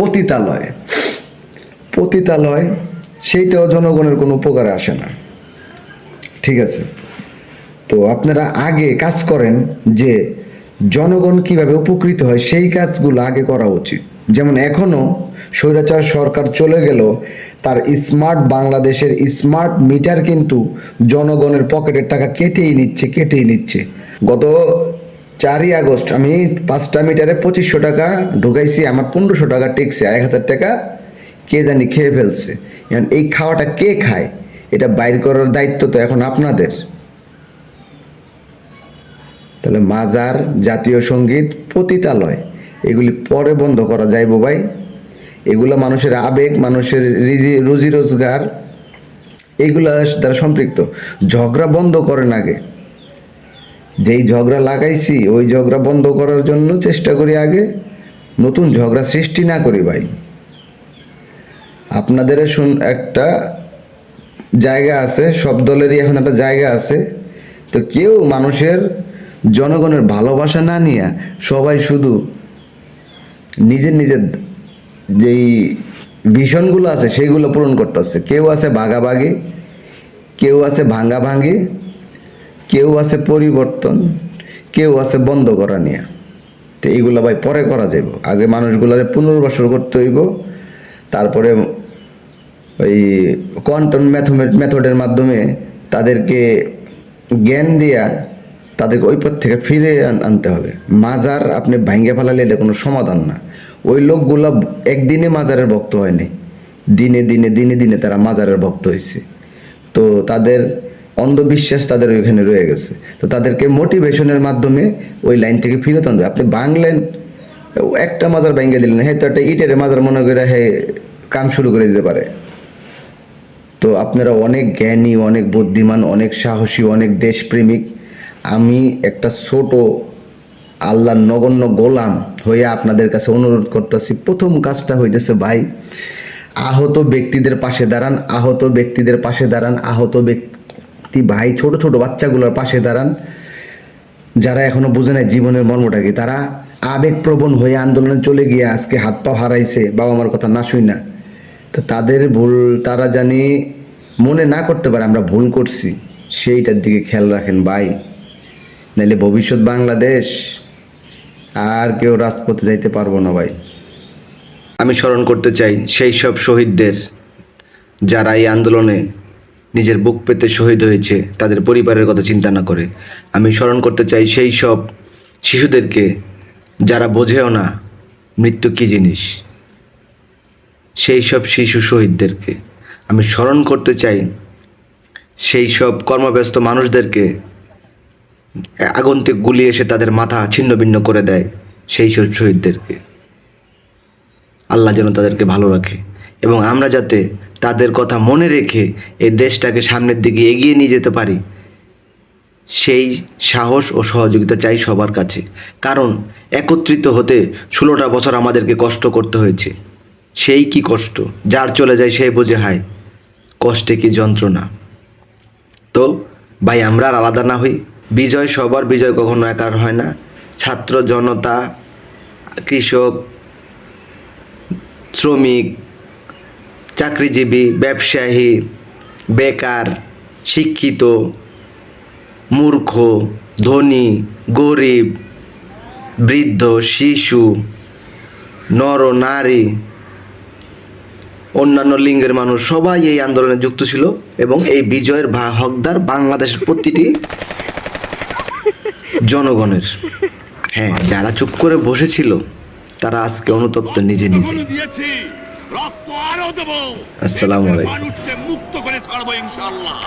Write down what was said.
পতিতালয়। পতিতালয়, সেইটাও জনগণের কোনো উপকারে আসে না। ঠিক আছে? তো আপনারা আগে কাজ করেন যে জনগণ কীভাবে উপকৃত হয়, সেই কাজগুলো আগে করা উচিত। যেমন এখনও স্বৈরাচার সরকার চলে গেল, তার স্মার্ট বাংলাদেশের স্মার্ট মিটার কিন্তু জনগণের পকেটের টাকা কেটেই নিচ্ছে কেটেই নিচ্ছে। গত চারই আগস্ট আমি পাঁচটা মিটারে পঁচিশশো টাকা ঢুকাইছি, আমার পনেরোশো টাকা টেকছে এক হাজার টাকা কে জানি খেয়ে ফেলছে। এখন এই খাওয়াটা কে খায়? এটা বাইর করার দায়িত্ব তো এখন আপনাদের। তাহলে মাজার, জাতীয় সংগীত, পতিতালয়, এগুলি পরে বন্ধ করা যাইব ভাই। এগুলো মানুষের আবেগ, মানুষের রিজি, রুজি রোজগার, এগুলা দ্বারা সম্পৃক্ত। ঝগড়া বন্ধ করেন আগে। যেই ঝগড়া লাগাইছি, ওই ঝগড়া বন্ধ করার জন্য চেষ্টা করি আগে নতুন ঝগড়া সৃষ্টি না করি ভাই। আপনাদের শুন একটা জায়গা আছে, সব দলেরই এখন একটা জায়গা আছে। তো কেউ মানুষের জনগণের ভালোবাসা না নিয়ে সবাই শুধু নিজের নিজের যেই ভীষণগুলো আছে সেইগুলো পূরণ করতেছে কেউ আছে ভাগাভাগি, কেউ আছে ভাঙ্গা ভাঙ্গি কেউ আছে পরিবর্তন, কেউ আছে বন্ধ করা নিয়ে। তো এইগুলো ভাই পরে করা যাইব। আগে মানুষগুলারে পুনর্বাসন করতে হইব। তারপরে ওই কোয়ান্টাম ম্যাথমেট মেথডের মাধ্যমে তাদেরকে জ্ঞান দিয়া তাদেরকে ওই পথ থেকে ফিরে আনতে হবে। মাজার আপনি ভাঙ্গে ফেলালে এটা কোনো সমাধান না। ওই লোকগুলা একদিনে মাজারের ভক্ত হয়নি। দিনে দিনে দিনে দিনে তারা মাজারের ভক্ত হয়েছে তো তাদের অন্ধবিশ্বাস তাদের ওইখানে রয়ে গেছে। তো তাদেরকে মোটিভেশনের মাধ্যমে ওই লাইন থেকে ফিরত আনবে। আপনি বাংলেন একটা মাজার ভেঙে দিলেন হ্যাঁ তো একটা ইটের মাজার মনে করে হ্যাঁ কাম শুরু করে দিতে পারে। তো আপনারা অনেক জ্ঞানী, অনেক বুদ্ধিমান, অনেক সাহসী, অনেক দেশপ্রেমিক। আমি একটা ছোট আল্লাহর নগণ্য গোলাম হয়ে আপনাদের কাছে অনুরোধ করতেছি, প্রথম কাজটা হইতেছে ভাই, আহত ব্যক্তিদের পাশে দাঁড়ান, আহত ব্যক্তিদের পাশে দাঁড়ান, আহত ব্যক্তি ভাই, ছোট ছোট বাচ্চাগুলোর পাশে দাঁড়ান। যারা এখনও বুঝে নাই জীবনের মর্মটা কি তারা আবেগপ্রবণ হয়ে আন্দোলনে চলে গিয়ে আজকে হাত পা হারাইছে, বাবা মার কথা না শুই না। তো তাদের ভুল তারা জানি মনে না করতে পারে, আমরা ভুল করছি। সেইটার দিকে খেয়াল রাখেন, ভাই। নাইলে ভবিষ্যৎ বাংলাদেশ, আর কেউ রাজপথে যাইতে পারব না, ভাই। আমি স্মরণ করতে চাই সেই সব শহীদদের, যারা এই আন্দোলনে নিজের বুক পেতে শহীদ হয়েছে, তাদের পরিবারের কথা চিন্তা না করে। আমি স্মরণ করতে চাই সেই সব শিশুদেরকে, যারা বোঝেও না মৃত্যু কী জিনিস। সেই সব শিশু শহীদদেরকে। আমি স্মরণ করতে চাই সেই সব কর্মব্যস্ত মানুষদেরকে, আগন্তুক গুলি এসে তাদের মাথা ছিন্ন ভিন্ন করে দেয় সেই সব শহীদদেরকে। আল্লাহ যেন তাদেরকে ভালো রাখে এবং আমরা যাতে তাদের কথা মনে রেখে এই দেশটাকে সামনের দিকে এগিয়ে নিয়ে যেতে পারি। সেই সাহস ও সহযোগিতা চাই সবার কাছে। কারণ একত্রিত হতে ষোলোটা বছর আমাদেরকে কষ্ট করতে হয়েছে। সেই কি কষ্ট? যার চলে যায় সে বোঝে, হায়, কষ্টে কি যন্ত্রণা। তো ভাই, আমরা আর আলাদা না হই। বিজয় সবার, বিজয় কখনো একার হয় না। ছাত্র, জনতা, কৃষক, শ্রমিক চাকরিজীবী, ব্যবসায়ী, বেকার, শিক্ষিত, মূর্খ, ধনী, গরিব, বৃদ্ধ, শিশু, নর, নারী, অন্যান্য লিঙ্গের মানুষ সবাই এই আন্দোলনে যুক্ত ছিল এবং এই বিজয়ের ভা হকদার বাংলাদেশের প্রতিটি জনগণের। হ্যাঁ যারা চুপ করে বসেছিল, তারা আজকে অনুতপ্ত নিজে নিজে। রক্ত আরও দেবো আসসালামু আলাইকুম। মানুষকে মুক্ত করে ছাড়বো ইনশাল্লাহ